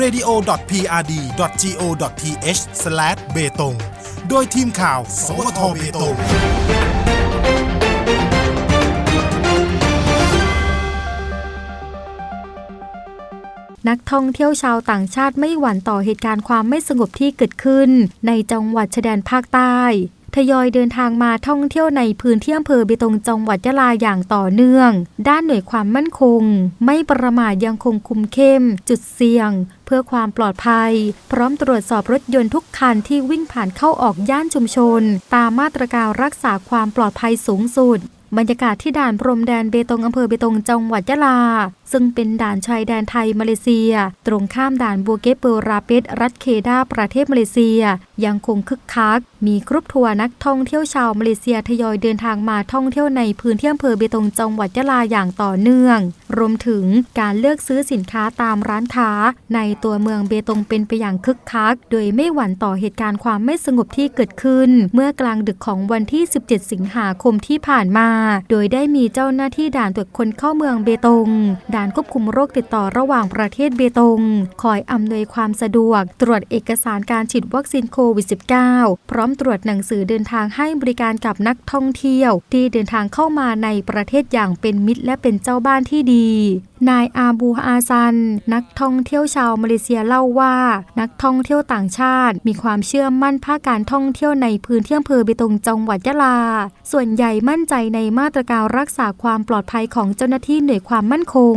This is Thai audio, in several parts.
radio.prd.go.th/ เบตงโดยทีมข่าว สวทเบตงนักท่องเที่ยวชาวต่างชาติไม่หวั่นต่อเหตุการณ์ความไม่สงบที่เกิดขึ้น ในจังหวัดชายแดนภาคใต้ ทยอยเดินทางมาท่องเที่ยวในพื้นที่อำเภอเบตงจังหวัดยะลาอย่างต่อเนื่อง ด้านหน่วยความมั่นคง ไม่ประมาทยังคงคุมเข้ม จุดเสี่ยง เพื่อความปลอดภัย พร้อมตรวจสอบรถยนต์ทุกคันที่วิ่งผ่านเข้าออกย่านชุมชน ตามมาตรการรักษาความปลอดภัยสูงสุด บรรยากาศที่ด่านพรมแดนเบตงอำเภอเบตงจังหวัดยะลาซึ่งเป็นด่านชายแดนไทยมาเลเซีย ตรงข้ามด่านบัวเกตเปอร์ราเปตรัฐเคดาประเทศมาเลเซีย ยังคงคึกคัก มีกรุ๊ปทัวร์นักท่องเที่ยวชาวมาเลเซียทยอยเดินทางมาท่องเที่ยวในพื้นที่อำเภอเบตงจังหวัดยะลาอย่างต่อเนื่อง รวมถึงการเลือกซื้อสินค้าตามร้านค้า ในตัวเมืองเบตงเป็นไปอย่างคึกคัก โดยไม่หวั่นต่อเหตุการณ์ความไม่สงบที่เกิดขึ้น เมื่อกลางดึกของวันที่ 17 สิงหาคมที่ผ่านมา โดยได้มีเจ้าหน้าที่ด่านตรวจคนเข้าเมืองเบตงด่านควบคุมโรคติดต่อระหว่างประเทศเบตง คอยอำนวยความสะดวก ตรวจเอกสารการฉีดวัคซีนโควิด -19 พร้อมตรวจหนังสือเดินทางให้บริการกับนักท่องเที่ยว ที่เดินทางเข้ามาในประเทศอย่างเป็นมิตรและเป็นเจ้าบ้านที่ดี นายอาบูอาซัน นักท่องเที่ยวชาวมาเลเซียเล่าว่า นักท่องเที่ยวต่างชาติ มีความเชื่อมั่นภาคการท่องเที่ยวในพื้นที่อำเภอเบตงจังหวัดยะลา ส่วนใหญ่มั่นใจในมาตรการรักษาความปลอดภัยของเจ้าหน้าที่หน่วยความมั่นคง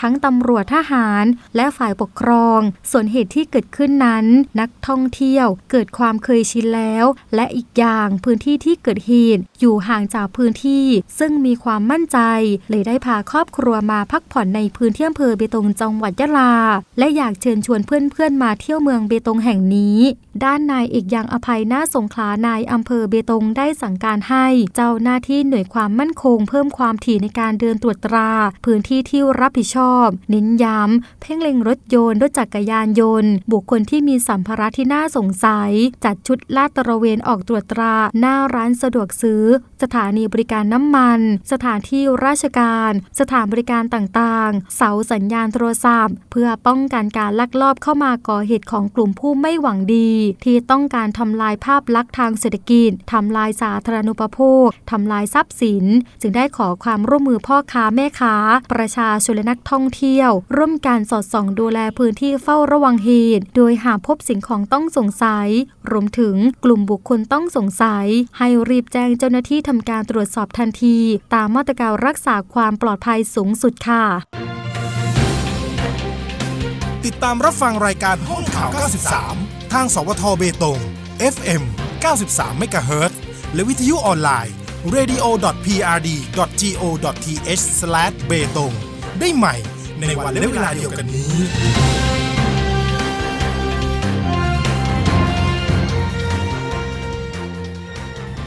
ทั้งตำรวจทหารและฝ่ายปกครอง ส่วนเหตุที่เกิดขึ้นนั้น นักท่องเที่ยวเกิดความเคยชินแล้ว และอีกอย่างพื้นที่ที่เกิดเหตุอยู่ห่างจากพื้นที่ ซึ่งมีความมั่นใจ เลยได้พาครอบครัวมาพักผ่อนในพื้นที่อำเภอเบตงจังหวัดยะลา และอยากเชิญชวนเพื่อนๆมาเที่ยวเมืองเบตงแห่งนี้ ด้านนายเอกยังอภัยนาสงขลานายอำเภอเบตงได้สั่งการให้เจ้าหน้าที่หน่วยความมั่นคง เพิ่มความถี่ในการเดินตรวจตรา พื้นที่ที่รับผิดชอบเน้นย้ำ เพ่งเล็งรถยนต์รถจักรยานยนต์ บุคคลที่มีสัมภาระที่น่าสงสัย จัดชุดลาดตระเวนออกตรวจตรา หน้าร้านสะดวกซื้อ สถานีบริการน้ำมัน สถานที่ราชการ สถานบริการต่างๆ เสาสัญญาณโทรศัพท์ เพื่อป้องกันการลักลอบเข้ามาก่อเหตุของกลุ่มผู้ไม่หวังดี ที่ต้องการทำลายภาพลักษณ์ทางเศรษฐกิจทำลายสาธารณูปโภคทำลายทรัพย์สิน จึงได้ขอความร่วมมือพ่อค้าแม่ค้า ประชาชนและนักท่องท่องเที่ยว ร่วมการสอดส่องดูแลพื้นที่เฝ้าระวังเหตุ โดยหากพบสิ่งของต้องสงสัย รวมถึงกลุ่มบุคคลต้องสงสัย ให้รีบแจ้งเจ้าหน้าที่ทำการตรวจสอบทันที ตามมาตรการรักษาความปลอดภัยสูงสุดค่ะ ติดตามรับฟังรายการห้องข่าว 93 ทางสวทเบตง FM 93 MHz และวิทยุออนไลน์ radio.prd.go.th/ เบตง ได้ใหม่ ในวันและเวลาเดียวกันนี้